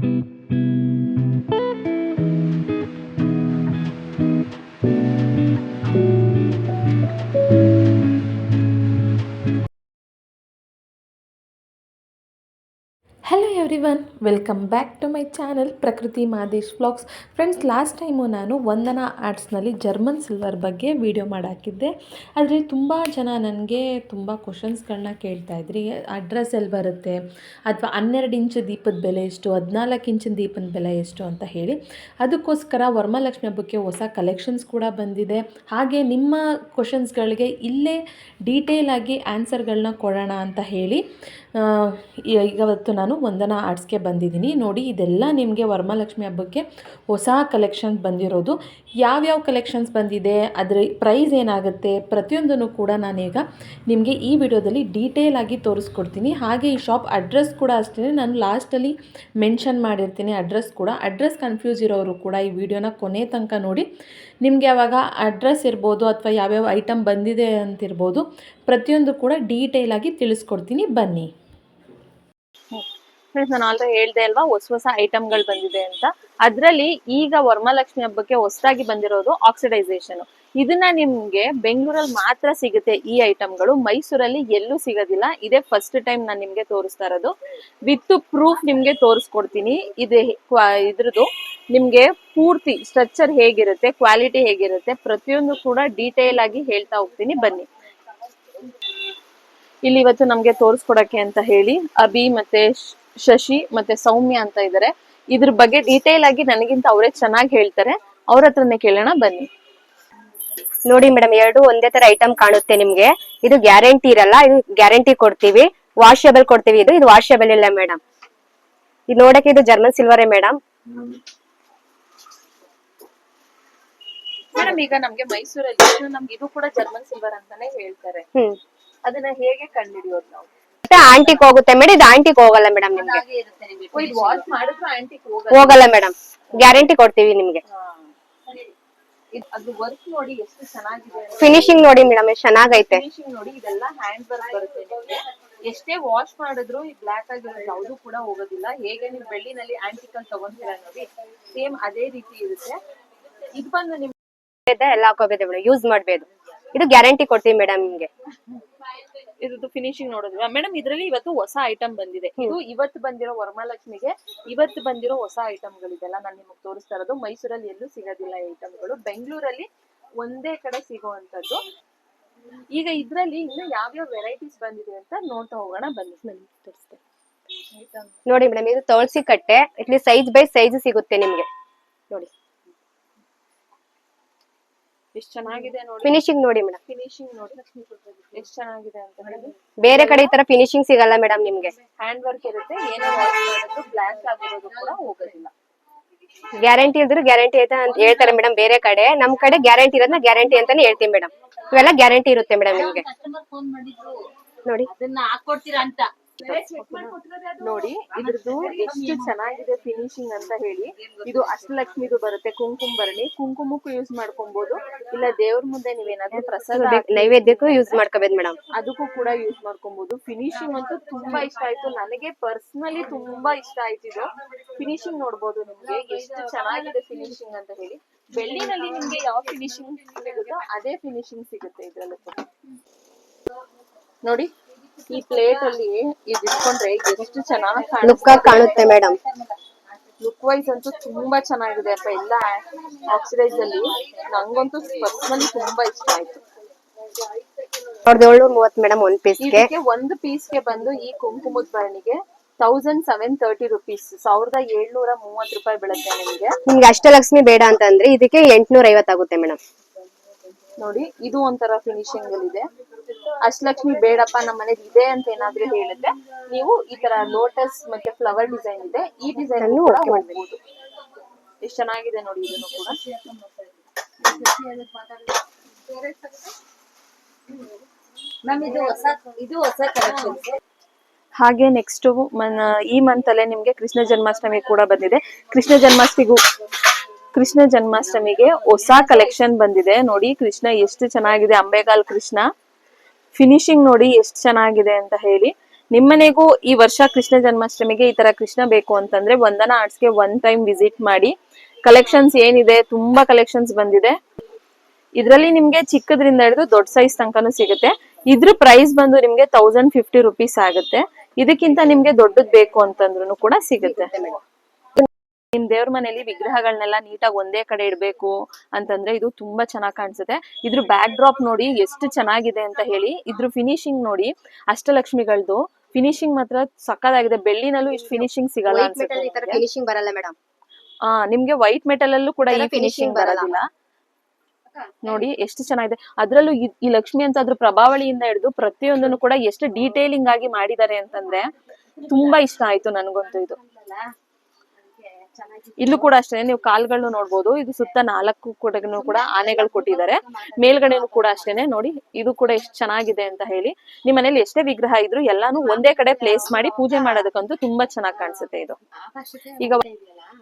Thank you. Welcome back to my channel Prakruti Madesh vlogs friends last time ನಾನು ವಂದನಾ ಆರ್ಟ್ಸ್ನಲ್ಲಿ German silver ಬಗ್ಗೆ video ಮಾಡಾಕಿದ್ದೆ. ಆದರೆ ತುಂಬ ಜನ ನನಗೆ ತುಂಬ ಕ್ವಶನ್ಸ್ಗಳನ್ನ ಕೇಳ್ತಾ ಇದ್ರಿ. ಅಡ್ರೆಸ್ ಎಲ್ಲಿ ಬರುತ್ತೆ? ಅಥವಾ ಹನ್ನೆರಡು ಇಂಚು ದೀಪದ ಬೆಲೆ ಎಷ್ಟು? ಹದಿನಾಲ್ಕು ಇಂಚಿನ ದೀಪದ ಬೆಲೆ ಎಷ್ಟು ಅಂತ ಹೇಳಿ. ಅದಕ್ಕೋಸ್ಕರ ವರಮಹಾಲಕ್ಷ್ಮಿ ಹಬ್ಬಕ್ಕೆ ಹೊಸ ಕಲೆಕ್ಷನ್ಸ್ ಕೂಡ ಬಂದಿದೆ. ಹಾಗೆ ನಿಮ್ಮ ಕ್ವಶನ್ಸ್ಗಳಿಗೆ ಇಲ್ಲೇ ಡೀಟೇಲ್ ಆಗಿ ಆನ್ಸರ್ಗಳನ್ನ ಕೊಡೋಣ ಅಂತ ಹೇಳಿ ಇವತ್ತು ನಾನು ವಂದನಾ ಆರ್ಟ್ಸ್ಗೆ ಬಂದಿದ್ದೀನಿ. ನೋಡಿ, ಇದೆಲ್ಲ ನಿಮಗೆ ವರಮಹಾಲಕ್ಷ್ಮಿ ಹಬ್ಬಕ್ಕೆ ಹೊಸ ಕಲೆಕ್ಷನ್ ಬಂದಿರೋದು. ಯಾವ್ಯಾವ ಕಲೆಕ್ಷನ್ಸ್ ಬಂದಿದೆ, ಅದರ ಪ್ರೈಸ್ ಏನಾಗುತ್ತೆ ಪ್ರತಿಯೊಂದನ್ನು ಕೂಡ ನಾನೀಗ ನಿಮಗೆ ಈ ವಿಡಿಯೋದಲ್ಲಿ ಡೀಟೇಲ್ ಆಗಿ ತೋರಿಸ್ಕೊಡ್ತೀನಿ. ಹಾಗೆ ಈ ಶಾಪ್ ಅಡ್ರೆಸ್ ಕೂಡ ಅಷ್ಟೇ ನಾನು ಲಾಸ್ಟಲ್ಲಿ ಮೆನ್ಷನ್ ಮಾಡಿರ್ತೀನಿ ಅಡ್ರೆಸ್ ಕೂಡ. ಅಡ್ರೆಸ್ ಕನ್ಫ್ಯೂಸ್ ಇರೋರು ಕೂಡ ಈ ವಿಡಿಯೋನ ಕೊನೆ ತನಕ ನೋಡಿ. ನಿಮಗೆ ಅವಾಗ ಅಡ್ರೆಸ್ ಇರ್ಬೋದು ಅಥವಾ ಯಾವ್ಯಾವ ಐಟಮ್ ಬಂದಿದೆ ಅಂತಿರ್ಬೋದು ಪ್ರತಿಯೊಂದು ಕೂಡ ಡೀಟೇಲ್ ಆಗಿ ತಿಳಿಸ್ಕೊಡ್ತೀನಿ. ಬನ್ನಿ. ಫ್ರೆಂಡ್ಸ್ ನಾನು ಆಲ್ರೆಡಿ ಹೇಳ್ದೆ ಅಲ್ವಾ, ಹೊಸ ಹೊಸ ಐಟಮ್ಗಳು ಬಂದಿದೆ ಅಂತ. ಅದ್ರಲ್ಲಿ ಈಗ ವರ್ಮಲಕ್ಷ್ಮಿ ಹಬ್ಬಕ್ಕೆ ಹೊಸದಾಗಿ ಬಂದಿರೋದು ಆಕ್ಸಿಡೈಸೇಷನ್ ಇದನ್ನ ನಿಮ್ಗೆ ಬೆಂಗಳೂರಲ್ಲಿ ಮಾತ್ರ ಸಿಗುತ್ತೆ ಈ ಐಟಮ್ಗಳು ಮೈಸೂರಲ್ಲಿ ಎಲ್ಲೂ ಸಿಗೋದಿಲ್ಲ. ಇದೇ ಫಸ್ಟ್ ಟೈಮ್ ನಾನು ನಿಮ್ಗೆ ತೋರಿಸ್ತಾ ಇರೋದು. ವಿತ್ ಪ್ರೂಫ್ ನಿಮ್ಗೆ ತೋರಿಸ್ಕೊಡ್ತೀನಿ. ಇದು ಇದ್ರದ್ದು. ನಿಮ್ಗೆ ಪೂರ್ತಿ ಸ್ಟ್ರಕ್ಚರ್ ಹೇಗಿರುತ್ತೆ ಕ್ವಾಲಿಟಿ ಹೇಗಿರುತ್ತೆ, ಪ್ರತಿಯೊಂದು ಕೂಡ ಡೀಟೇಲ್ ಆಗಿ ಹೇಳ್ತಾ ಹೋಗ್ತೀನಿ. ಬನ್ನಿ. ಇಲ್ಲಿ ಇವತ್ತು ನಮ್ಗೆ ತೋರಿಸ್ಕೊಡಕ್ಕೆ ಅಂತ ಹೇಳಿ, ಅಭಿ ಮತ್ತೆ ಶಶಿ ಮತ್ತೆ ಸೌಮ್ಯ ಅಂತ ಇದಾರೆ. ಇದ್ರ ಬಗ್ಗೆ ಡೀಟೇಲ್ ಆಗಿ ನನಗಿಂತ ಅವರೇ ಚೆನ್ನಾಗಿ ಹೇಳ್ತಾರೆ. ಅವ್ರ ಹತ್ರನೇ ಕೇಳೋಣ ಬನ್ನಿ. ನೋಡಿ ಮೇಡಮ್ ಎರಡು ಒಂದೇ ತರ ಐಟಮ್ ಕಾಣುತ್ತೆ ನಿಮ್ಗೆ. ಇದು ಗ್ಯಾರಂಟಿ ಇರಲ್ಲ ಇದು ಗ್ಯಾರಂಟಿ ಕೊಡ್ತೀವಿ. ವಾಷೇಬಲ್ ಕೊಡ್ತೀವಿ ಇದು ಇದು ವಾಷೇಬಲ್ ಇಲ್ಲ ಮೇಡಮ್ ಇದು ನೋಡಕ್ಕೆ ಇದು ಜರ್ಮನ್ ಸಿಲ್ವರೇ ಮೇಡಮ್ ಮೇಡಮ್ ಈಗ ನಮ್ಗೆ ಮೈಸೂರಲ್ಲಿ ನಮ್ಗೆ ಇದು ಕೂಡ ಜರ್ಮನ್ ಸಿಲ್ವರ್ ಅಂತಾನೆ ಹೇಳ್ತಾರೆ. ಅದನ್ನ ಹೇಗೆ ಕಂಡುಹಿಡಿಯೋದು ನಾವು? ಮತ್ತೆ ಆಂಟಿಕ್ ಹೋಗುತ್ತೆ. ಮೇಡಮ್ ಇದು ಆಂಟಿಕ್ ಹೋಗಲ್ಲ ಮೇಡಮ್ ನಿಮ್ಗೆ. ಇದು ವಾಶ್ ಮಾಡಿದ್ರು ಆಂಟಿಕ್ ಹೋಗಲ್ಲ. ಮೇಡಮ್. ಗ್ಯಾರಂಟಿ ಕೊಡ್ತೀವಿ ನಿಮ್ಗೆ. ಅದು ವರ್ಕ್ ನೋಡಿ ಎಷ್ಟು ಚೆನ್ನಾಗಿದೆ ಫಿನಿಶಿಂಗ್ ನೋಡಿ ಮೇಡಮ್ ಎಷ್ಟು ಚೆನ್ನಾಗೈತೆ. ಫಿನಿಶಿಂಗ್ ನೋಡಿ ಇದೆಲ್ಲ ಹ್ಯಾಂಡ್ ವರ್ಕ್ ಬರುತ್ತೆ ಎಷ್ಟೇ ವಾಶ್ ಮಾಡಿದ್ರು ಈ ಬ್ಲಾಕ್ ಆಗಿರೋದು ಯಾವುದು ಕೂಡ ಹೋಗೋದಿಲ್ಲ. ಹೇಗೆ ನೀವು ಬೆಳ್ಳಿನಲ್ಲಿ ಆಂಟಿಕಲ್ ತಗೊಂತೀರಾ ನೋಡಿ ಸೇಮ್ ಅದೇ ರೀತಿ ಇರುತ್ತೆ. ಇದು ಬಂದು ನಿಮ್ಗೆ ಎಲ್ಲ ಹಾಕೋಬೇಕು ಮೇಡಮ್ ಯೂಸ್ ಮಾಡ್ಬೇಕು ಇದು ಗ್ಯಾರಂಟಿ ಕೊಡ್ತೀವಿ ಮೇಡಮ್ ನಿಮ್ಗೆ. ಇದ್ರದ್ದು ಫಿನಿಶಿಂಗ್ ನೋಡಿದ್ವಿ. ಮೇಡಮ್ ಇದ್ರಲ್ಲಿ ಇವತ್ತು ಹೊಸ ಐಟಮ್ ಬಂದಿದೆ. ಇದು ಇವತ್ತು ಬಂದಿರೋ ವರಮಹಾಲಕ್ಷ್ಮಿಗೆ ಇವತ್ತು ಬಂದಿರೋ ಹೊಸ ಐಟಮ್ಗಳಿದೆಲ್ಲ ನಾನು ನಿಮಗೆ ತೋರಿಸ್ತಾ ಇರೋದು. ಮೈಸೂರಲ್ಲಿ ಎಲ್ಲೂ ಸಿಗೋದಿಲ್ಲ ಈ ಐಟಮ್ಗಳು ಬೆಂಗಳೂರಲ್ಲಿ ಒಂದೇ ಕಡೆ ಸಿಗುವಂತದ್ದು ಈಗ ಇದ್ರಲ್ಲಿ ಇನ್ನು ಯಾವ್ಯಾವ ವೆರೈಟೀಸ್ ಬಂದಿದೆ ಅಂತ ನೋಡ್ತಾ ಹೋಗೋಣ. ಬನ್ನಿ ನಾನು ತೋರಿಸ್ತೇನೆ ನೋಡಿ ಮೇಡಮ್ ಇದು ತೋಳ್ಸಿ ಕಟ್ಟೆ. ಇಲ್ಲಿ ಸೈಜ್ ಬೈ ಸೈಜ್ ಸಿಗುತ್ತೆ ನಿಮ್ಗೆ. ನೋಡಿ. ಎಷ್ಟು ಚೆನ್ನಾಗಿದೆ ನೋಡಿ. ಫಿನಿಶಿಂಗ್ ನೋಡಿ ಮೇಡಮ್. ಫಿನಿಶಿಂಗ್ ನೋಡಿ. ಎಷ್ಟು ಚೆನ್ನಾಗಿದೆ ಅಂತ ಹೇಳಿ. ಬೇರೆ ಕಡೆ ಈ ತರ ಫಿನಿಶಿಂಗ್ ಸಿಗಲ್ಲ ಮೇಡಮ್ ನಿಮ್ಗೆ. ಹ್ಯಾಂಡ್ ವರ್ಕ್ ಇರುತ್ತೆ ಏನೇ ವಾಶ್ ಮಾಡಿದ್ರು ಬ್ಲಾಕ್ ಆಗಿರೋದು ಕೂಡ ಹೋಗೋದಿಲ್ಲ. ಗ್ಯಾರಂಟಿ ಇದ್ರೆ ಗ್ಯಾರಂಟಿ ಐತೆ ಅಂತ ಹೇಳ್ತಾರೆ ಮೇಡಮ್ ಬೇರೆ ಕಡೆ. ನಮ್ ಕಡೆ ಗ್ಯಾರಂಟಿ ಇರೋದ್ನ ಗ್ಯಾರಂಟಿ ಅಂತಾನೆ ಹೇಳ್ತೀನಿ ಮೇಡಮ್. ಇವೆಲ್ಲ ಗ್ಯಾರಂಟಿ ಇರುತ್ತೆ ಮೇಡಮ್ ನಿಮ್ಗೆ. ನೋಡಿ. ಅದನ್ನ ಹಾಕೊಡ್ತೀರಾ ಅಂತ. ನೋಡಿ ಇದ್ರದ್ದು ಎಷ್ಟು ಚೆನ್ನಾಗಿದೆ ಫಿನಿಶಿಂಗ್ ಅಂತ ಹೇಳಿ. ಇದು ಅಷ್ಟಲಕ್ಷ್ಮಿದು ಬರುತ್ತೆ ಕುಂಕುಮ ಬರ್ಣಿ. ಕುಂಕುಮಕ್ಕೂ ಯೂಸ್ ಮಾಡ್ಕೊಬಹುದು ಇಲ್ಲ ದೇವ್ರ ಮುಂದೆ ನೀವೇನಾದ್ರೂ ಪ್ರಸಾದ ನೈವೇದ್ಯಕ್ಕೂ ಯೂಸ್ ಮಾಡ್ಕೋಬೇಕು ಮೇಡಮ್ ಅದಕ್ಕೂ ಕೂಡ ಯೂಸ್ ಮಾಡ್ಕೊಬಹುದು ಫಿನಿಶಿಂಗ್ ಅಂತೂ ತುಂಬಾ ಇಷ್ಟ ಆಯ್ತು. ನನಗೆ ಪರ್ಸನಲಿ ತುಂಬಾ ಇಷ್ಟ ಆಯ್ತು ಇದು. ಫಿನಿಶಿಂಗ್ ನೋಡ್ಬೋದು ನಿಮ್ಗೆ. ಎಷ್ಟು ಚೆನ್ನಾಗಿದೆ ಫಿನಿಶಿಂಗ್ ಅಂತ ಹೇಳಿ. ಬೆಳ್ಳಿನಲ್ಲಿ ನಿಮ್ಗೆ ಯಾವ ಫಿನಿಶಿಂಗ್ ಸಿಗುತ್ತೋ? ಅದೇ ಫಿನಿಶಿಂಗ್ ಸಿಗುತ್ತೆ ಇದ್ರಲ್ಲೂ ಕೂಡ. ನೋಡಿ ಈ ಪ್ಲೇಟ್ ಅಲ್ಲಿ ಇದು ಇಟ್ಕೊಂಡ್ರೆ ಎಷ್ಟು ಚೆನ್ನಾಗಿ ಲುಕ್ ಕಾಣುತ್ತೆ ಮೇಡಮ್ ಲುಕ್ ವೈಸ್ ಅಂತೂ ತುಂಬಾ ಚೆನ್ನಾಗಿದೆ ಅಪ್ಪ ಎಲ್ಲ ಆಕ್ಸಿಡೈಸ್ ಅಲ್ಲಿ. ನಂಗಂತೂ ಪರ್ಸನಲಿ ತುಂಬಾ ಇಷ್ಟ ಆಯ್ತು. ಸಾವಿರದ ಏಳ್ನೂರ ಮೂವತ್ ಮೇಡಮ್ ಒಂದ್ ಪೀಸ್ಗೆ ಒಂದು ಪೀಸ್ಗೆ ಬಂದು ಈ ಕುಂಕುಮದ ಬರಣಿಗೆ ತೌಸಂಡ್ ಸೆವೆನ್ ತರ್ಟಿ ರುಪೀಸ್ ಸಾವಿರದ ಏಳ್ನೂರ ಮೂವತ್ತು ರೂಪಾಯಿ ಬೀಳುತ್ತೆ ನಿಮ್ಗೆ. ನಿಮ್ಗೆ ಅಷ್ಟಲಕ್ಷ್ಮಿ ಬೇಡ ಅಂತಂದ್ರೆ ಇದಕ್ಕೆ ಎಂಟ್ನೂರ ಐವತ್ತಾಗುತ್ತೆ ಮೇಡಮ್ ನೋಡಿ ಇದು ಒಂಥರ ಫಿನಿಶಿಂಗ್ ಅಲ್ಲಿ ಇದೆ ಅಷ್ಟಲಕ್ಷ್ಮಿ ಬೇಡಪ್ಪ ನಮ್ಮ ಮನೇಲಿ ಇದೆ ಅಂತ ಏನಾದ್ರೂ ಹೇಳಿದ್ರೆ ನೀವು ಈ ತರ ಲೋಟಸ್ ಮತ್ತೆ ಫ್ಲವರ್ ಡಿಸೈನ್ ಇದೆ ಈ ಡಿಸೈನ್ ಕೂಡ ಮಾಡಬಹುದು ಎಷ್ಟು ಚೆನ್ನಾಗಿದೆ ನೋಡಿ ಇದನ್ನು ಕೂಡ. ಹಾಗೆ ನೆಕ್ಸ್ಟ್ ಮನ ಈ ಮಂತ್ ಅಲ್ಲೇ ನಿಮ್ಗೆ ಕೃಷ್ಣ ಜನ್ಮಾಷ್ಟಮಿ ಕೂಡ ಬಂದಿದೆ. ಕೃಷ್ಣ ಜನ್ಮಾಷ್ಟಮಿಗೂ ಕೃಷ್ಣ ಜನ್ಮಾಷ್ಟಮಿಗೆ ಹೊಸ ಕಲೆಕ್ಷನ್ ಬಂದಿದೆ. ನೋಡಿ, ಕೃಷ್ಣ ಎಷ್ಟು ಚೆನ್ನಾಗಿದೆ. ಅಂಬೆಗಾಲ್ ಕೃಷ್ಣ. ಫಿನಿಶಿಂಗ್ ನೋಡಿ ಎಷ್ಟು ಚೆನ್ನಾಗಿದೆ ಅಂತ ಹೇಳಿ. ನಿಮ್ಮನೆಗೂ ಈ ವರ್ಷ ಕೃಷ್ಣ ಜನ್ಮಾಷ್ಟಮಿಗೆ ಈ ತರ ಕೃಷ್ಣ ಬೇಕು ಅಂತಂದ್ರೆ ವಂದನಾ ಆರ್ಟ್ಸ್ಗೆ ಒನ್ ಟೈಮ್ ವಿಸಿಟ್ ಮಾಡಿ. ಕಲೆಕ್ಷನ್ಸ್ ಏನಿದೆ? ತುಂಬಾ ಕಲೆಕ್ಷನ್ಸ್ ಬಂದಿದೆ. ಇದ್ರಲ್ಲಿ ನಿಮ್ಗೆ ಚಿಕ್ಕದ್ರಿಂದ ಹಿಡಿದು ದೊಡ್ಡ ಸೈಜ್ ತನಕನೂ ಸಿಗುತ್ತೆ. ಇದ್ರ ಪ್ರೈಸ್ ಬಂದು ನಿಮ್ಗೆ ತೌಸಂಡ್ ಫಿಫ್ಟಿ ರುಪೀಸ್ ಆಗುತ್ತೆ. ಇದಕ್ಕಿಂತ ನಿಮ್ಗೆ ದೊಡ್ಡದ್ ಬೇಕು ಅಂತಂದ್ರು ಕೂಡ ಸಿಗುತ್ತೆ. ನಿಮ್ ದೇವ್ರ ಮನೇಲಿ ವಿಗ್ರಹಗಳನ್ನೆಲ್ಲ ನೀಟಾಗಿ ಒಂದೇ ಕಡೆ ಇಡ್ಬೇಕು ಅಂತಂದ್ರೆ ಇದು ತುಂಬಾ ಚೆನ್ನಾಗಿ ಕಾಣಿಸುತ್ತೆ. ಇದ್ರ ಬ್ಯಾಕ್ ಡ್ರಾಪ್ ನೋಡಿ ಎಷ್ಟು ಚೆನ್ನಾಗಿದೆ ಅಂತ ಹೇಳಿ ಇದ್ರ ಫಿನಿಶಿಂಗ್ ನೋಡಿ ಅಷ್ಟಲಕ್ಷ್ಮಿಗಳದ್ದು ಫಿನಿಶಿಂಗ್ ಮಾತ್ರ ಸಕ್ಕದಾಗಿದೆ ಬೆಳ್ಳಿನಲ್ಲೂ ಇಷ್ಟು ಫಿನಿಶಿಂಗ್ ಸಿಗಲ್ಲ ಫಿನಿಶಿಂಗ್ ಬರಲ್ಲ ಮೇಡಮ್ ಆ ನಿಮ್ಗೆ ವೈಟ್ ಮೆಟಲ್ ಅಲ್ಲೂ ಕೂಡ ಈ ಫಿನಿಶಿಂಗ್ ಬರಲ್ಲ. ಬರೋದಿಲ್ಲ. ನೋಡಿ ಎಷ್ಟು ಚೆನ್ನಾಗಿದೆ. ಅದ್ರಲ್ಲೂ ಈ- ಈ ಲಕ್ಷ್ಮಿ ಅಂತ ಅದ್ರ ಪ್ರಭಾವಳಿಯಿಂದ ಹಿಡಿದು ಪ್ರತಿಯೊಂದನ್ನು ಕೂಡ ಎಷ್ಟು ಡೀಟೇಲಿಂಗ್ ಆಗಿ ಮಾಡಿದ್ದಾರೆ ಅಂತಂದ್ರೆ ತುಂಬಾ ಇಷ್ಟ ಆಯ್ತು ನನ್ಗಂತೂ ಇದು. ಇಲ್ಲೂ ಕೂಡ ಅಷ್ಟೇ, ನೀವು ಕಾಲ್ಗಳನ್ನು ನೋಡ್ಬೋದು. ಇದು ಸುತ್ತ ನಾಲ್ಕು ಕಡೆಗೂ ಕೂಡ ಆನೆಗಳು ಕೊಟ್ಟಿದ್ದಾರೆ. ಮೇಲ್ಗಡೆನೂ ಕೂಡ ಅಷ್ಟೇನೆ. ನೋಡಿ, ಇದು ಕೂಡ ಎಷ್ಟು ಚೆನ್ನಾಗಿದೆ ಅಂತ ಹೇಳಿ. ನಿಮ್ಮ ಮನೇಲಿ ಎಷ್ಟೇ ವಿಗ್ರಹ ಇದ್ರು ಎಲ್ಲಾನು ಒಂದೇ ಕಡೆ ಪ್ಲೇಸ್ ಮಾಡಿ ಪೂಜೆ ಮಾಡೋದಕ್ಕಂತೂ ತುಂಬಾ ಚೆನ್ನಾಗಿ ಕಾಣಿಸುತ್ತೆ ಇದು. ಈಗ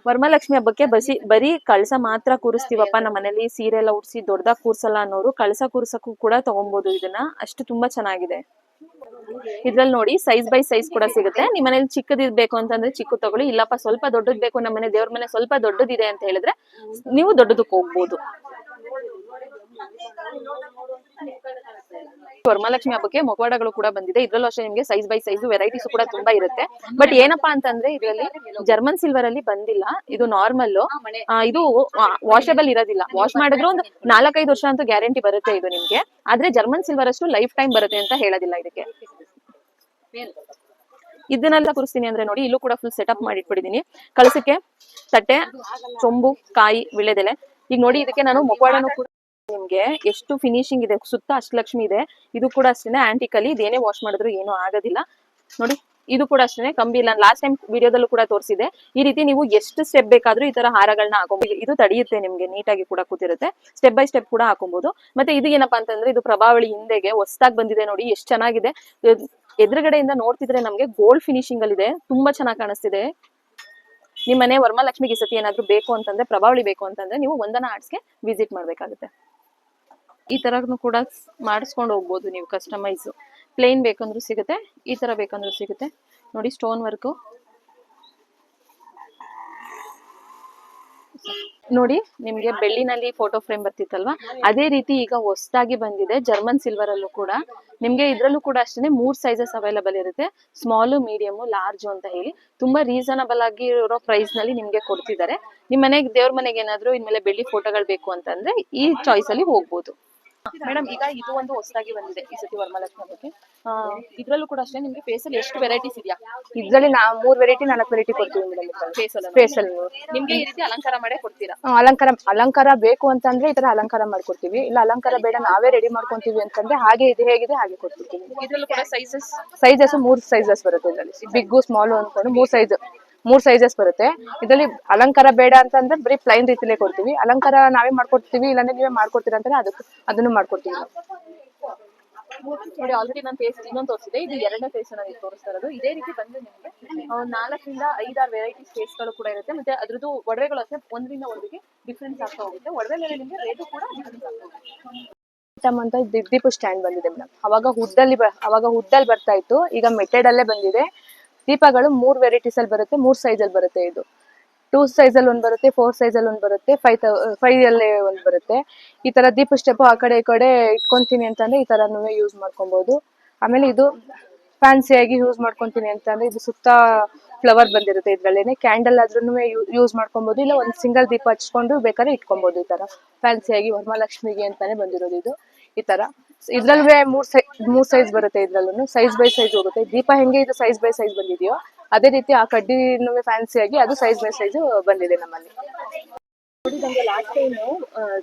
ವರಮಹಾಲಕ್ಷ್ಮಿ ಹಬ್ಬಕ್ಕೆ ಬಸಿ, ಬರೀ ಕಳಸ ಮಾತ್ರ ಕೂರಿಸ್ತೀವಪ್ಪ. ನಮ್ಮ ಮನೇಲಿ ಸೀರೆ ಎಲ್ಲ ಉಡ್ಸಿ ದೊಡ್ಡದಾಗ ಕೂರ್ಸಲ್ಲ ಅನ್ನೋರು ಕಳಸ ಕೂರ್ಸಕ್ಕೂ ಕೂಡ ತಗೊಬಹುದು ಇದನ್ನ. ಅಷ್ಟು ತುಂಬಾ ಚೆನ್ನಾಗಿದೆ. ಇದ್ರಲ್ಲಿ ನೋಡಿ ಸೈಜ್ ಬೈ ಸೈಜ್ ಕೂಡ ಸಿಗುತ್ತೆ. ನಿಮ್ಮ ಮನೇಲಿ ಚಿಕ್ಕದಿರ್ಬೇಕು ಅಂತಂದ್ರೆ ಚಿಕ್ಕ ತಗೊಳ್ಳಿ, ಇಲ್ಲಪ್ಪ ಸ್ವಲ್ಪ ದೊಡ್ಡದ್ ಬೇಕು ನಮ್ಮ ಮನೆ ದೇವ್ರ ಮನೆ ಸ್ವಲ್ಪ ದೊಡ್ಡದಿದೆ ಅಂತ ಹೇಳಿದ್ರೆ ನೀವು ದೊಡ್ಡದಕ್ಕೆ ಹೋಗ್ಬೋದು. ವರಮಹಾಲಕ್ಷ್ಮಿ ಹಬ್ಬಕ್ಕೆ ಮೊಗವಾಡಗಳು ಕೂಡ ಬಂದಿದೆ. ಇದ್ರಲ್ಲೂ ಅಷ್ಟೇ ನಿಮ್ಗೆ ಸೈಜ್ ಬೈ ಸೈಜ್ ವೆರೈಟೀಸ್ ಕೂಡ ತುಂಬಾ ಇರುತ್ತೆ. ಬಟ್ ಏನಪ್ಪಾ ಅಂತಂದ್ರೆ ಇದರಲ್ಲಿ ಜರ್ಮನ್ ಸಿಲ್ವರ್ ಅಲ್ಲಿ ಬಂದಿಲ್ಲ. ಇದು ನಾರ್ಮಲ್ ಇದು ವಾಷಬಲ್ ಇರೋದಿಲ್ಲ. ವಾಶ್ ಮಾಡಿದ್ರು ಒಂದು ನಾಲ್ಕೈದು ವರ್ಷ ಅಂತೂ ಗ್ಯಾರಂಟಿ ಬರುತ್ತೆ ಇದು ನಿಮ್ಗೆ. ಆದ್ರೆ ಜರ್ಮನ್ ಸಿಲ್ವರ್ ಅಷ್ಟು ಲೈಫ್ ಟೈಮ್ ಬರುತ್ತೆ ಅಂತ ಹೇಳೋದಿಲ್ಲ ಇದಕ್ಕೆ. ಇದನ್ನೆಲ್ಲ ಕೂರಿಸ್ತೀನಿ ಅಂದ್ರೆ ನೋಡಿ, ಇಲ್ಲೂ ಕೂಡ ಫುಲ್ ಸೆಟಪ್ ಮಾಡಿ ಇಟ್ಬಿಟ್ಟಿದೀನಿ ಕಳಸಕ್ಕೆ ತಟ್ಟೆ, ಚೊಂಬು, ಕಾಯಿ ವಿಳೆದೆಲೆ ಈಗ ನೋಡಿ, ಇದಕ್ಕೆ ನಾನು ಮುಖವಾಡನು ಕೂಡ ನಿಮ್ಗೆ ಎಷ್ಟು ಫಿನಿಶಿಂಗ್ ಇದೆ. ಸುತ್ತ ಅಷ್ಟಲಕ್ಷ್ಮಿ ಇದೆ. ಇದು ಕೂಡ ಅಷ್ಟೇನೆ ಆಂಟಿಕಲಿ ಇದೇನೇ ವಾಶ್ ಮಾಡಿದ್ರು ಏನು ಆಗೋದಿಲ್ಲ. ನೋಡಿ, ಇದು ಕೂಡ ಅಷ್ಟೇ ಕಂಬಿ ಇಲ್ಲ. ಲಾಸ್ಟ್ ಟೈಮ್ ವಿಡಿಯೋದಲ್ಲೂ ಕೂಡ ತೋರಿಸಿದೆ ಈ ರೀತಿ ನೀವು ಎಷ್ಟು ಸ್ಟೆಪ್ ಬೇಕಾದ್ರೂ ಈ ತರ ಹಾರಗಳನ್ನ ಹಾಕೊಬಹುದು ಇದು ತಡೆಯುತ್ತೆ ನಿಮ್ಗೆ, ನೀಟಾಗಿ ಕೂಡ ಕೂತಿರುತ್ತೆ. ಸ್ಟೆಪ್ ಬೈ ಸ್ಟೆಪ್ ಕೂಡ ಹಾಕೊಬಹುದು ಮತ್ತೆ ಇದು ಏನಪ್ಪಾ ಅಂತಂದ್ರೆ, ಇದು ಪ್ರಭಾವಳಿ ಹಿಂದೆಗೆ ಹೊಸದಾಗಿ ಬಂದಿದೆ ನೋಡಿ, ಎಷ್ಟು ಚೆನ್ನಾಗಿದೆ. ಎದುರುಗಡೆಯಿಂದ ನೋಡ್ತಿದ್ರೆ ನಮ್ಗೆ ಗೋಲ್ಡ್ ಫಿನಿಶಿಂಗ್ ಅಲ್ಲಿ ಇದೆ ತುಂಬಾ ಚೆನ್ನಾಗಿ ಕಾಣಿಸ್ತಿದೆ. ನಿಮ್ಮ ಮನೆ ವರಮಹಾಲಕ್ಷ್ಮಿಗೆ ಈ ಸತಿ ಏನಾದ್ರು ಬೇಕು ಅಂತಂದ್ರೆ, ಪ್ರಭಾವಳಿ ಬೇಕು ಅಂತಂದ್ರೆ ನೀವು ಒಂದನ ಆರ್ಟ್ಸ್ಗೆ ವಿಸಿಟ್ ಮಾಡ್ಬೇಕಾಗುತ್ತೆ. ಈ ತರನು ಕೂಡ ಮಾಡಿಸ್ಕೊಂಡು ಹೋಗ್ಬೋದು ನೀವು ಕಸ್ಟಮೈಸ್ ಪ್ಲೇನ್ ಬೇಕಂದ್ರೂ ಸಿಗುತ್ತೆ, ಈ ತರ ಬೇಕಂದ್ರೂ ಸಿಗುತ್ತೆ. ನೋಡಿ ಸ್ಟೋನ್ ವರ್ಕು ನೋಡಿ, ನಿಮ್ಗೆ ಬೆಳ್ಳಿನಲ್ಲಿ ಫೋಟೋ ಫ್ರೇಮ್ ಬರ್ತಿತ್ತಲ್ವಾ? ಅದೇ ರೀತಿ ಈಗ ಹೊಸದಾಗಿ ಬಂದಿದೆ ಜರ್ಮನ್ ಸಿಲ್ವರ್ ಅಲ್ಲೂ ಕೂಡ. ನಿಮ್ಗೆ ಇದ್ರಲ್ಲೂ ಕೂಡ ಅಷ್ಟೇ ಮೂರ್ ಸೈಜಸ್ ಅವೈಲಬಲ್ ಇರುತ್ತೆ. ಸ್ಮಾಲು ಮೀಡಿಯಮ್ ಲಾರ್ಜ್ ಅಂತ ಹೇಳಿ. ತುಂಬಾ ರೀಸನಬಲ್ ಆಗಿ ಇರೋ ಪ್ರೈಸ್ನಲ್ಲಿ ನಿಮ್ಗೆ ಕೊಡ್ತಿದ್ದಾರೆ. ನಿಮ್ ಮನೆಗೆ, ದೇವ್ರ ಮನೆಗೆ ಏನಾದ್ರು ಇನ್ಮೇಲೆ ಬೆಳ್ಳಿ ಫೋಟೋಗಳು ಬೇಕು ಅಂತಂದ್ರೆ ಈ ಚಾಯ್ಸ್ ಅಲ್ಲಿ ಹೋಗ್ಬೋದು. ಮೇಡಮ್ ಈಗ ಇದು ಒಂದು ಹೊಸದಾಗಿ ಬಂದಿದೆ ಈ ಸತಿ ವರಮಹಾಲಕ್ಷ್ಮಿ ಹಬ್ಬಕ್ಕೆ. ಇದ್ರಲ್ಲೂ ಕೂಡ ಅಷ್ಟೇ ನಿಮ್ಗೆ ಫೇಸ್ ಅಲ್ಲಿ ಎಷ್ಟು ವೆರೈಟೀಸ್ ಇದೆಯಾ? ಇದ್ರಲ್ಲಿ ನಾವು ಮೂರ್ ವೆರೈಟಿ ನಾಲ್ಕು ವೆರೈಟಿ ಕೊಡ್ತೀವಿ ಮೇಡಮ್ ಫೇಸ್ ಅಲ್ಲಿ ಫೇಸ್ ಅಲ್ಲಿ ನಿಮ್ಗೆ ಈ ರೀತಿ ಅಲಂಕಾರ ಮಾಡೇ ಕೊಡ್ತೀರಾ? ಅಲಂಕಾರ ಅಲಂಕಾರ ಬೇಕು ಅಂತಂದ್ರೆ ಈ ತರ ಅಲಂಕಾರ ಮಾಡ್ಕೊಡ್ತೀವಿ. ಇಲ್ಲ ಅಲಂಕಾರ ಬೇಡ ನಾವೇ ರೆಡಿ ಮಾಡ್ಕೊಂತೀವಿ ಅಂತಂದ್ರೆ ಹಾಗೆ ಇದೆ ಹೇಗಿದೆ ಹಾಗೆ ಕೊಡ್ತೀವಿ ಇದ್ರಲ್ಲೂ ಕೂಡ ಸೈಜಸ್ ಸೈಜಸ್ ಮೂರ್ ಸೈಜಸ್ ಬರುತ್ತೆ ಇದರಲ್ಲಿ. ಬಿಗ್ಗು ಸ್ಮಾಲು ಅನ್ಕೊಂಡು ಮೂರ್ ಸೈಜ್ ಮೂರ್ ಸೈಜಸ್ ಬರುತ್ತೆ. ಇದರಲ್ಲಿ ಅಲಂಕಾರ ಬೇಡ ಅಂತಂದ್ರೆ ಬರೀ ಪ್ಲೈನ್ ರೀತಿಲೇ ಕೊಡ್ತೀವಿ. ಅಲಂಕಾರ ನಾವೇ ಮಾಡ್ಕೊಡ್ತೀವಿ ಇಲ್ಲಾಂದ್ರೆ ನೀವೇ ಮಾಡ್ಕೊಡ್ತೀರಾ ಅಂತಾನೆ ಅದಕ್ಕೆ ಅದನ್ನು ಮಾಡ್ಕೊಡ್ತೀವಿ. ನೋಡಿ ಆಲ್ರೆಡಿ ನಾನು ಫೇಸ್ ಇನ್ನೊಂದು ತೋರಿಸಿದೆ. ಇದು ಎರಡನೇ ಫೇಸ್ ನಾನು ತೋರಿಸ್ತಾ ಇರೋದು. ಇದೇ ರೀತಿ ಬಂದು ನಿಮಗೆ ನಾಲ್ಕರಿಂದ ಐದಾರು ವೆರೈಟೀಸ್ ಫೇಸ್ಗಳು ಕೂಡ ಇರುತ್ತೆ. ಮತ್ತೆ ಅದ್ರದ್ದು ಒಡವೆಗಳು ಅಷ್ಟೇ ಒಂದರಿಂದ ಒಂದಿಗೆ ಡಿಫ್ರೆನ್ಸ್ ಆಗ್ತಾ ಹೋಗುತ್ತೆ. ಒಡವೆ ಮೇಲೆ ನಿಮಗೆ ರೇಟು ಕೂಡ ಡಿಫ್ರೆನ್ಸ್ ಆಗ್ತಾ ಹೋಗುತ್ತೆ. ಅಂತ ದಿ- ದೀಪ ಸ್ಟ್ಯಾಂಡ್ ಬಂದಿದೆ ಮೇಡಮ್ ಅವಾಗ ಹುಡ್ಡಲ್ಲಿ ಅವಾಗ ಹುಡ್ಡಲ್ಲಿ ಬರ್ತಾ ಇತ್ತು. ಈಗ ಮೆಟೆಡ್ ಅಲ್ಲೇ ಬಂದಿದೆ. ದೀಪಗಳು ಮೂರ್ ವೆರೈಟೀಸ್ ಅಲ್ಲಿ ಬರುತ್ತೆ, ಮೂರ್ ಸೈಜ್ ಅಲ್ಲಿ ಬರುತ್ತೆ ಇದು. ಟೂ ಸೈಜ್ ಅಲ್ಲಿ ಒಂದ್ ಬರುತ್ತೆ ಫೋರ್ ಸೈಜ್ ಅಲ್ಲಿ ಒಂದ್ ಬರುತ್ತೆ ಫೈವ್ ಫೈವ್ ಅಲ್ಲಿ ಒಂದ್ ಬರುತ್ತೆ. ಈ ತರ ದೀಪ ಸ್ಟೆಪ್ ಆ ಕಡೆ ಈ ಕಡೆ ಇಟ್ಕೊಂತೀನಿ ಅಂತಂದ್ರೆ ಈ ತರನು ಯೂಸ್ ಮಾಡ್ಕೊಬಹುದು ಆಮೇಲೆ ಇದು ಫ್ಯಾನ್ಸಿಯಾಗಿ ಯೂಸ್ ಮಾಡ್ಕೊಂತೀನಿ ಅಂತಂದ್ರೆ ಇದು ಸುತ್ತ ಫ್ಲವರ್ ಬಂದಿರುತ್ತೆ ಇದ್ರಲ್ಲೇನೆ. ಕ್ಯಾಂಡಲ್ ಆದ್ರೂ ಯೂಸ್ ಮಾಡ್ಕೊಬಹುದು ಇಲ್ಲ ಒಂದ್ ಸಿಂಗಲ್ ದೀಪ ಹಚ್ಕೊಂಡು ಬೇಕಾದ್ರೆ ಇಟ್ಕೊಬಹುದು ಈ ತರ. ಫ್ಯಾನ್ಸಿಯಾಗಿ ವರಮಹಾಲಕ್ಷ್ಮಿಗೆ ಅಂತಾನೆ ಬಂದಿರೋದು ಇದು. ಈ ತರ. ಇದ್ರಲ್ವೇ ಮೂರ್ ಸೈ ಮೂರ್ ಸೈಜ್ ಬರುತ್ತೆ ಇದ್ರಲ್ಲೂ. ಸೈಜ್ ಬೈ ಸೈಜ್ ಹೋಗುತ್ತೆ. ದೀಪ ಹೆಂಗೆ ಇದು ಸೈಜ್ ಬೈ ಸೈಜ್ ಬಂದಿದೆಯೋ ಅದೇ ರೀತಿ ಆ ಕಡ್ಡಿನೂ ಫ್ಯಾನ್ಸಿಯಾಗಿ ಅದು ಸೈಜ್ ಬೈ ಸೈಜ್ ಬಂದಿದೆ ನಮ್ಮಲ್ಲಿ. ನೋಡಿ ನಮ್ಗೆ ಲಾಸ್ಟ್ ಟೈಮ್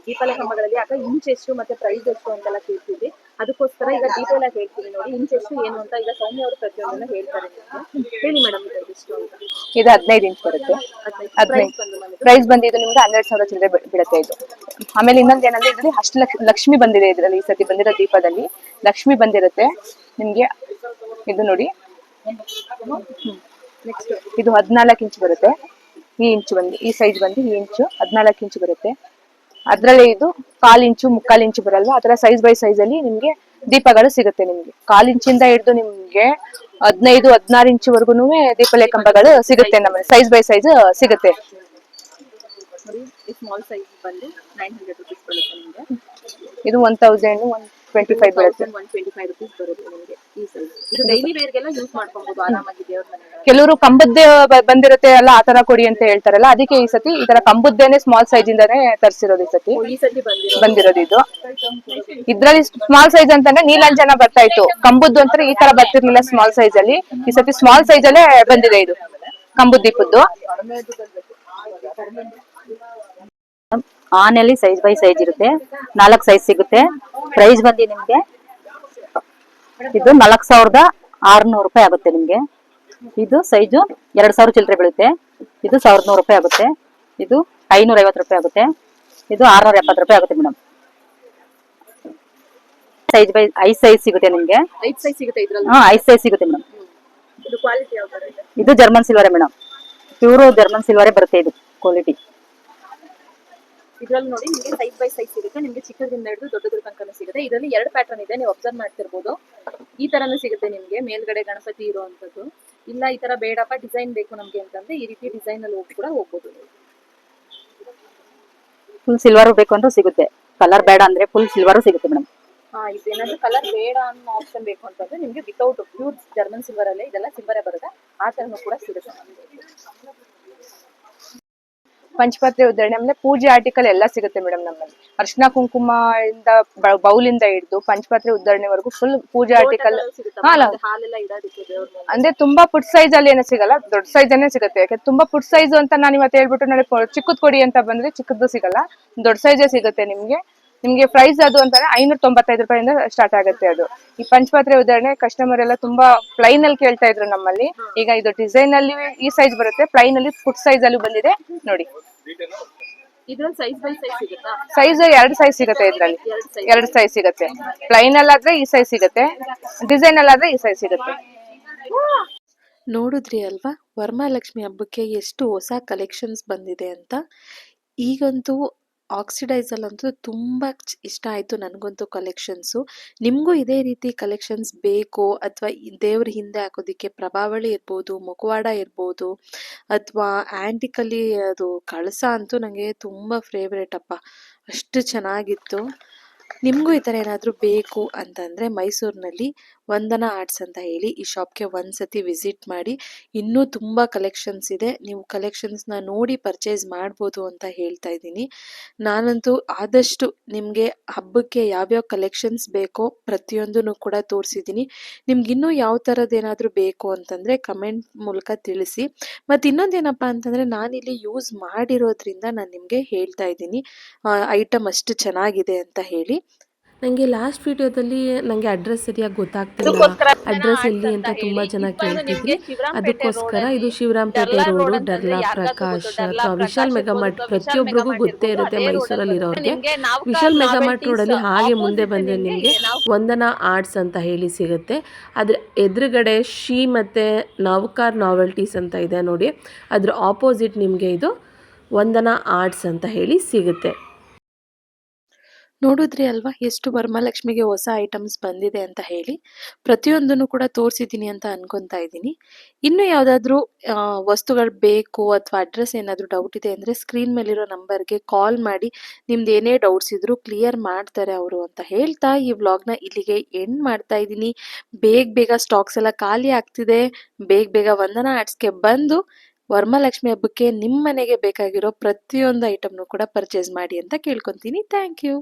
ದೀಪಾಲ ಕಂಬಗಳಲ್ಲಿ ಆಗ ಇಂಚ್ ಎಷ್ಟು ಮತ್ತೆ ಪ್ರೈಸ್ ಎಷ್ಟು ಅಂತೆಲ್ಲ ಕೇಳ್ತಿದ್ವಿ. ಅದಕ್ಕೋಸ್ಕರ ಈಗ ಡೀಟೇಲ್ ಆಗಿ ಹೇಳ್ತೀನಿ ನೋಡಿ. ಇಂಚ್ ಎಷ್ಟು ಏನು ಅಂತ ಈಗ ಸೌಮ್ಯ ಅವರು ಪ್ರತಿಯೊಂದನ್ನ ಹೇಳ್ತಾರೆ. ಹೇಳಿ ಮೇಡಮ್ ಇದು ಎಷ್ಟು ಅಂತ. ಇದು ಹದಿನೈದು ಇಂಚ್ ಬರುತ್ತೆ. ಪ್ರೈಸ್ ಹದಿನೈದು. ಬಂದಿದ್ದು ನಿಮ್ಗೆ ಹನ್ನೆರಡು ಸಾವಿರ ಚಿಲ್ಲರೆ ಬಿಡುತ್ತೆ ಬೀಳುತ್ತೆ ಇದು. ಆಮೇಲೆ ಇನ್ನೊಂದು ಏನಂದ್ರೆ ಇದರಲ್ಲಿ ಅಷ್ಟು ಲಕ್ಷ ಲಕ್ಷ್ಮಿ ಬಂದಿದೆ ಇದರಲ್ಲಿ ಈ ಸತಿ ಬಂದಿರೋ ದೀಪದಲ್ಲಿ. ಲಕ್ಷ್ಮಿ ಬಂದಿರುತ್ತೆ. ನಿಮ್ಗೆ ಇದು ನೋಡಿ. ಇದು ಹದಿನಾಲ್ಕು ಇಂಚ್ ಬರುತ್ತೆ. ಈ ಇಂಚು ಬಂದು ಈ ಸೈಜ್ ಬಂದು ಈ ಇಂಚು ಹದಿನಾಲ್ಕು ಇಂಚು ಬರುತ್ತೆ. ಅದ್ರಲ್ಲೇ ಇದು ಕಾಲ್ ಇಂಚು ಮುಕ್ಕಾಲ್ ಇಂಚು ಬರಲ್ವಾ? ಆತರ ಸೈಜ್ ಬೈ ಸೈಜ್ ಅಲ್ಲಿ ನಿಮ್ಗೆ ದೀಪಗಳು ಸಿಗುತ್ತೆ ನಿಮ್ಗೆ. ಕಾಲ್ ಇಂಚಿಂದ ಹಿಡಿದು ನಿಮ್ಗೆ ಹದಿನೈದು ಹದಿನಾರು ಇಂಚುವರೆಗೂ ದೀಪಲೆ ಕಂಬಗಳು ಸಿಗುತ್ತೆ ನಮ್ಮ ಸೈಜ್ ಬೈ ಸೈಜ್ ಸಿಗುತ್ತೆ. ಇದು one thousand one twenty five ಬೀಳುತ್ತೆ ಒನ್ ಟ್ವೆಂಟಿ ಫೈವ್ ರುಪೀಸ್ ಬರುತ್ತೆ ನಿಮಗೆ ಈ ಸೈಜ್ ಇದು ಡೈಲಿ ವೇರ್ಗೆಲ್ಲ ಯೂಸ್ ಮಾಡ್ಕೊಬಹುದು ಆರಾಮಾಗಿ ದೇವ್ರ ಮನೆಗಳಲ್ಲಿ ಕೆಲವರು ಕಂಬದ್ದೇ ಬ- ಬಂದಿರುತ್ತೆ ಅಲ್ಲ ಆ ತರ ಕೊಡಿ ಅಂತ ಹೇಳ್ತಾರಲ್ಲ ಅದಕ್ಕೆ ಈ ಸತಿ ಈ ತರ ಕಂಬದ್ದೇನೆ ಸ್ಮಾಲ್ ಸೈಜ್ ಇಂದಾನೆ ತರಿಸಿರೋದು ಈ ಸತಿ. ಈ ಸತಿ ಬಂದಿರೋ ಬಂದಿರೋದು ಇದು. ಇದ್ರಲ್ಲಿ ಸ್ಮಾಲ್ ಸೈಜ್ ಅಂತಂದ್ರೆ ನೀಲಂಜನ ಬರ್ತಾ ಇತ್ತು. ಕಂಬದ್ದು ಅಂತ ಈ ತರ ಬರ್ತಿರ್ಲಿಲ್ಲ ಸ್ಮಾಲ್ ಸೈಜ್ ಅಲ್ಲಿ. ಈ ಸತಿ ಸ್ಮಾಲ್ ಸೈಜ್ ಅಲ್ಲೇ ಬಂದಿದೆ ಇದು ಕಂಬದ್ ದೀಪದ್ದು ಆನೆಯಲ್ಲಿ ಸೈಜ್ ಬೈ ಸೈಜ್ ಇರುತ್ತೆ. ನಾಲ್ಕು ಸೈಜ್ ಸಿಗುತ್ತೆ. ಪ್ರೈಸ್ ಬಂದು ನಿಮ್ಗೆ ಇದು ನಾಲ್ಕು ಸಾವಿರದ ಆರ್ನೂರು ರೂಪಾಯಿ ಆಗುತ್ತೆ ನಿಮ್ಗೆ. ಇದು ಸೈಜು ಎರಡ್ ಸಾವಿರ ಚಿಲ್ಲರೆ ಬೀಳುತ್ತೆ. ಇದು ಸಾವಿರದ ನೂರು ರೂಪಾಯಿ ಆಗುತ್ತೆ. ಇದು ಐನೂರ ಐವತ್ತು ರೂಪಾಯಿ ಆಗುತ್ತೆ. ಇದು ಆರ್ನೂರ ಎಪ್ಪತ್ತು ರೂಪಾಯಿ ಆಗುತ್ತೆ ಮೇಡಮ್. ಸೈಜ್ ಬೈ ಐದು ಸೈಜ್ ಸಿಗುತ್ತೆ ನಿಮ್ಗೆ. ಐದ್ ಸೈಜ್ ಸಿಗುತ್ತೆ ಹಾ ಐದು ಸೈಜ್ ಸಿಗುತ್ತೆ ಮೇಡಮ್. ಇದು ಜರ್ಮನ್ ಸಿಲ್ವರೇ ಮೇಡಮ್. ಪ್ಯೂರು ಜರ್ಮನ್ ಸಿಲ್ವರೇ ಬರುತ್ತೆ ಇದು ಕ್ವಾಲಿಟಿ ಇದ್ರಲ್ಲಿ ನೋಡಿ ನಿಮಗೆ ಸೈಜ್ ಬೈ ಸೈಜ್ ಸಿಗುತ್ತೆ ನಿಮಗೆ ಚಿಕ್ಕದ್ರಿಂದ ಹಿಡಿದು ದೊಡ್ಡದ್ರ ತನಕ ಸಿಗುತ್ತೆ. ಇದರಲ್ಲಿ ಎರಡು ಪ್ಯಾಟರ್ನ್ ಇದೆ ನೀವು ಅಬ್ಸರ್ವ್ ಮಾಡ್ತಿರ್ಬೋದು. ಈ ತರನು ಸಿಗುತ್ತೆ ನಿಮಗೆ ಮೇಲ್ಗಡೆ ಗಣಪತಿ ಇರುವಂತದ್ದು ಇಲ್ಲ ಈ ತರ ಬೇಡಪ್ಪ ಡಿಸೈನ್ ಬೇಕು ನಮ್ಗೆ ಅಂತಂದ್ರೆ ಈ ರೀತಿ ಡಿಸೈನ್ ಅಲ್ಲಿ ಹೋಗಿ ಕೂಡ ಹೋಗ್ಬೋದು. ಫುಲ್ ಸಿಲ್ವರ್ ಬೇಕು ಅಂದ್ರೆ ಸಿಗುತ್ತೆ. ಕಲರ್ ಬೇಡ ಅಂದ್ರೆ ಫುಲ್ ಸಿಲ್ವರ್ ಸಿಗುತ್ತೆ ಮೇಡಮ್ ಹಾ ಇದೇನಾದ್ರೂ ಕಲರ್ ಬೇಡ ಅನ್ನೋ ಆಪ್ಷನ್ ಬೇಕು ಅಂತಂದ್ರೆ ನಿಮ್ಗೆ ವಿತೌಟ್ ಪ್ಯೂರ್ ಜರ್ಮನ್ ಸಿಲ್ವರ್ ಅಲ್ಲೇ ಇದೆಲ್ಲ ಸಿಲ್ವರೇ ಬರುತ್ತೆ. ಆ ತರನು ಕೂಡ ಸಿಗುತ್ತೆ. ಪಂಚಪಾತ್ರೆ ಉದಾಹರಣೆ ಆಮೇಲೆ ಪೂಜೆ ಆರ್ಟಿಕಲ್ ಎಲ್ಲ ಸಿಗುತ್ತೆ ಮೇಡಮ್ ನಮ್ಮಲ್ಲಿ. ಅರ್ಶಿನ ಕುಂಕುಮ ಇಂದ ಬೌಲಿಂದ ಹಿಡಿದು ಪಂಚಪಾತ್ರೆ ಉದಾಹರಣೆವರೆಗೂ ಫುಲ್ ಪೂಜೆ ಆರ್ಟಿಕಲ್ ಅಂದ್ರೆ ತುಂಬಾ ಪುಟ್ ಸೈಜ್ ಅಲ್ಲಿ ಏನೋ ಸಿಗಲ್ಲ ದೊಡ್ಡ ಸೈಜ್ ಅನ್ನೇ ಸಿಗುತ್ತೆ. ಯಾಕೆ ತುಂಬಾ ಪುಟ್ ಸೈಜ್ ಅಂತ ನಾನು ಇವತ್ತು ಹೇಳ್ಬಿಟ್ಟು ನಾಳೆ ಚಿಕ್ಕದ್ ಕೊಡಿ ಅಂತ ಬಂದ್ರೆ ಚಿಕ್ಕದ್ದು ಸಿಗಲ್ಲ ದೊಡ್ಡ ಸೈಜೇ ಸಿಗುತ್ತೆ ನಿಮ್ಗೆ. ನಿಮ್ಗೆ ಪ್ರೈಸ್ ಅದು ಅಂತಂದ್ರೆ ಐನೂರ ತೊಂಬತ್ತೈದು ರೂಪಾಯಿಂದ ಸ್ಟಾರ್ಟ್ ಆಗುತ್ತೆ ಅದು. ಈ ಪಂಚಪಾತ್ರೆ ಉದಾಹರಣೆ ಕಸ್ಟಮರ್ ಎಲ್ಲ ತುಂಬಾ ಪ್ಲೈನ್ ಅಲ್ಲಿ ಕೇಳ್ತಾ ಇದ್ರು ನಮ್ಮಲ್ಲಿ. ಈಗ ಇದು ಡಿಸೈನ್ ಅಲ್ಲಿ ಈ ಸೈಜ್ ಬರುತ್ತೆ ಪ್ಲೈನ್ ಅಲ್ಲಿ ಫುಟ್ ಸೈಜ್ ಅಲ್ಲಿ ಬಂದಿದೆ. ನೋಡಿ. ಸೈಜ್ ಎರಡು ಸೈಜ್ ಸಿಗುತ್ತೆ ಇದ್ರಲ್ಲಿ. ಎರಡು ಸೈಜ್ ಎರಡು ಸೈಜ್ ಸಿಗುತ್ತೆ. ಪ್ಲೈನ್ ಅಲ್ಲಾದ್ರೆ ಈ ಸೈಜ್ ಸಿಗುತ್ತೆ. ಡಿಸೈನ್ ಅಲ್ಲಾದ್ರೆ ಈ ಸೈಜ್ ಸಿಗುತ್ತೆ. ನೋಡಿದ್ರಿ ಅಲ್ವಾ? ವರಮಹಾಲಕ್ಷ್ಮಿ ಹಬ್ಬಕ್ಕೆ ಎಷ್ಟು ಹೊಸ ಕಲೆಕ್ಷನ್ಸ್ ಬಂದಿದೆ ಅಂತ. ಈಗಂತೂ ಆಕ್ಸಿಡೈಸಲ್ ಅಂತೂ ತುಂಬ ಇಷ್ಟ ಆಯಿತು ನನಗಂತೂ ಕಲೆಕ್ಷನ್ಸು ನಿಮಗೂ ಇದೇ ರೀತಿ ಕಲೆಕ್ಷನ್ಸ್ ಬೇಕು ಅಥವಾ ದೇವ್ರ ಹಿಂದೆ ಹಾಕೋದಕ್ಕೆ ಪ್ರಭಾವಳಿ ಇರ್ಬೋದು, ಮುಖವಾಡ ಇರ್ಬೋದು, ಅಥವಾ ಆ್ಯಂಟಿಕಲಿ ಅದು ಕಳಸ ಅಂತೂ ನನಗೆ ತುಂಬ ಫೇವ್ರೇಟ್ ಅಪ್ಪ. ಅಷ್ಟು ಚೆನ್ನಾಗಿತ್ತು. ನಿಮಗೂ ಈ ಥರ ಏನಾದರೂ ಬೇಕು ಅಂತಂದರೆ ಮೈಸೂರಿನಲ್ಲಿ ವಂದನಾ ಆರ್ಟ್ಸ್ ಅಂತ ಹೇಳಿ ಈ ಶಾಪ್ಗೆ ಒಂದ್ಸತಿ ವಿಸಿಟ್ ಮಾಡಿ. ಇನ್ನೂ ತುಂಬ ಕಲೆಕ್ಷನ್ಸ್ ಇದೆ. ನೀವು ಕಲೆಕ್ಷನ್ಸ್ನ ನೋಡಿ ಪರ್ಚೇಸ್ ಮಾಡ್ಬೋದು ಅಂತ ಹೇಳ್ತಾ ಇದ್ದೀನಿ. ನಾನಂತೂ ಆದಷ್ಟು ನಿಮಗೆ ಹಬ್ಬಕ್ಕೆ ಯಾವ್ಯಾವ ಕಲೆಕ್ಷನ್ಸ್ ಬೇಕೋ ಪ್ರತಿಯೊಂದನ್ನು ಕೂಡ ತೋರಿಸಿದ್ದೀನಿ. ನಿಮ್ಗೆ ಇನ್ನೂ ಯಾವ ಥರದ್ದೇನಾದರೂ ಬೇಕು ಅಂತಂದರೆ ಕಮೆಂಟ್ ಮೂಲಕ ತಿಳಿಸಿ. ಮತ್ತು ಇನ್ನೊಂದೇನಪ್ಪ ಅಂತಂದರೆ ನಾನಿಲ್ಲಿ ಯೂಸ್ ಮಾಡಿರೋದ್ರಿಂದ ನಾನು ನಿಮಗೆ ಹೇಳ್ತಾ ಇದ್ದೀನಿ. ಐಟಮ್ ಅಷ್ಟು ಚೆನ್ನಾಗಿದೆ ಅಂತ ಹೇಳಿ. ನನಗೆ ಲಾಸ್ಟ್ ವಿಡಿಯೋದಲ್ಲಿ ನನಗೆ ಅಡ್ರೆಸ್ ಸರಿಯಾಗಿ ಗೊತ್ತಾಗ್ತಿಲ್ಲ. ಅಡ್ರೆಸ್ ಎಲ್ಲಿ ಅಂತ ತುಂಬ ಜನ ಕೇಳ್ತಿದ್ರಿ. ಅದಕ್ಕೋಸ್ಕರ ಇದು ಶಿವರಾಂಪೇಟೆ ರೋಡ್ ಡರ್ಲಾ ಪ್ರಕಾಶ್ ಅಥವಾ ವಿಶಾಲ್ ಮೆಗಾಮಾರ್ಟ್ ಪ್ರತಿಯೊಬ್ಬರಿಗೂ ಗೊತ್ತೇ ಇರುತ್ತೆ ಮೈಸೂರಲ್ಲಿ ಇರೋರಿಗೆ. ವಿಶಾಲ್ ಮೆಗಾಮಟ್ ರೋಡಲ್ಲಿ ಹಾಗೆ ಮುಂದೆ ಬಂದರೆ ನಿಮಗೆ ವಂದನಾ ಆರ್ಟ್ಸ್ ಅಂತ ಹೇಳಿ ಸಿಗುತ್ತೆ. ಅದ್ರ ಎದುರುಗಡೆ ಶಿ ಮತ್ತು ನೌಕಾರ್ ನಾವೆಲ್ಟೀಸ್ ಅಂತ ಇದೆ ನೋಡಿ. ಅದ್ರ ಆಪೋಸಿಟ್ ನಿಮಗೆ ಇದು ವಂದನಾ ಆರ್ಟ್ಸ್ ಅಂತ ಹೇಳಿ ಸಿಗುತ್ತೆ. ನೋಡಿದ್ರಿ ಅಲ್ವಾ? ಎಷ್ಟು ವರಮಹಾಲಕ್ಷ್ಮಿಗೆ ಹೊಸ ಐಟಮ್ಸ್ ಬಂದಿದೆ ಅಂತ ಹೇಳಿ. ಪ್ರತಿಯೊಂದನ್ನು ಕೂಡ ತೋರಿಸಿದ್ದೀನಿ ಅಂತ ಅನ್ಕೊತಾ ಇದ್ದೀನಿ. ಇನ್ನು ಯಾವುದಾದ್ರೂ ವಸ್ತುಗಳು ಬೇಕು ಅಥವಾ ಅಡ್ರೆಸ್ ಏನಾದರೂ ಡೌಟ್ ಇದೆ ಅಂದರೆ ಸ್ಕ್ರೀನ್ ಮೇಲಿರೋ ನಂಬರ್ಗೆ ಕಾಲ್ ಮಾಡಿ ನಿಮ್ದು ಏನೇ ಡೌಟ್ಸ್ ಇದ್ದರೂ ಕ್ಲಿಯರ್ ಮಾಡ್ತಾರೆ ಅವರು ಅಂತ ಹೇಳ್ತಾ ಈ ವ್ಲಾಗ್ನ ಇಲ್ಲಿಗೆ ಎಂಡ್ ಮಾಡ್ತಾ ಇದ್ದೀನಿ. ಬೇಗ ಬೇಗ ಸ್ಟಾಕ್ಸ್ ಎಲ್ಲ ಖಾಲಿ ಆಗ್ತಿದೆ. ಬೇಗ ಬೇಗ ವಂದನಾ ಆರ್ಟ್ಸ್ಗೆ ಬಂದು ವರ್ಮಲಕ್ಷ್ಮಿ ಹಬ್ಬಕ್ಕೆ ನಿಮ್ಮ ಮನೆಗೆ ಬೇಕಾಗಿರೋ ಪ್ರತಿಯೊಂದು ಐಟಮ್ನು ಕೂಡ ಪರ್ಚೇಸ್ ಮಾಡಿ ಅಂತ ಕೇಳ್ಕೊತೀನಿ. Thank you